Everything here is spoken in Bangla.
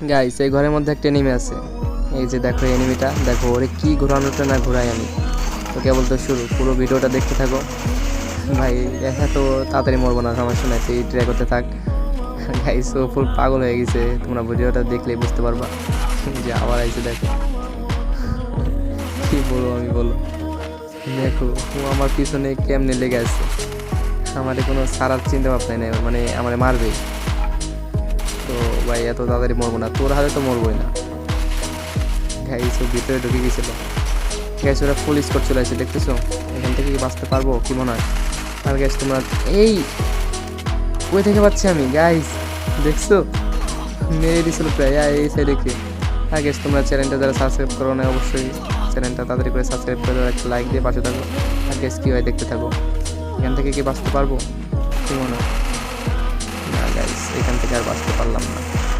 গাইস এই ঘরের মধ্যে একটা এনিমি আছে। এই যে দেখো এনিমিটা দেখো, ওরে কি ঘোরানোটা না ঘোরাই আমি। তো কেবল তো শুরু। পুরো ভিডিওটা দেখতে থাকো। ভাই দেখা তো তাড়াতাড়ি মরবো না সমস্যা নাই তুই ট্রাই করতে থাক। গাইস ও ফুল পাগল হয়ে গেছে। তোমরা ভিডিওটা দেখলেই বুঝতে পারবা। যে আবার আইছে, দেখো। কি বলব আমি বলো দেখো, ও আমার পিছনে কেমনে লেগে আছে। আমার কোনো সারার চিন্তা ভাবনা নেই। মানে আমার মারবে। ভাই এত তাড়াতাড়ি মরবো না। তোর হাতে তো মরবোই না। গাইস ও ভিতরে ঢুকে গেছিল। গ্যাস ওরা ফুল স্কোর চলে আসছে দেখতেছো? এখান থেকে কি বাঁচতে পারব কি মনে হয়? আর গ্যাস তোমরা এই ওই থেকে পাচ্ছি আমি? গাইস দেখছ? মেরে দিছিল প্রায়। এই সাইডে কি আর গ্যাস তোমরা চ্যানেলটা যারা সাবস্ক্রাইব করো না অবশ্যই চ্যানেলটা তাড়াতাড়ি করে সাবস্ক্রাইব করে দাও, একটা লাইক দিয়ে পাশে থাকো। আর গ্যাস কী হয় দেখতে থাকো। এখান থেকে কি বাঁচতে পারব? কি মনে হয়? আর বাঁচতে পারলাম না।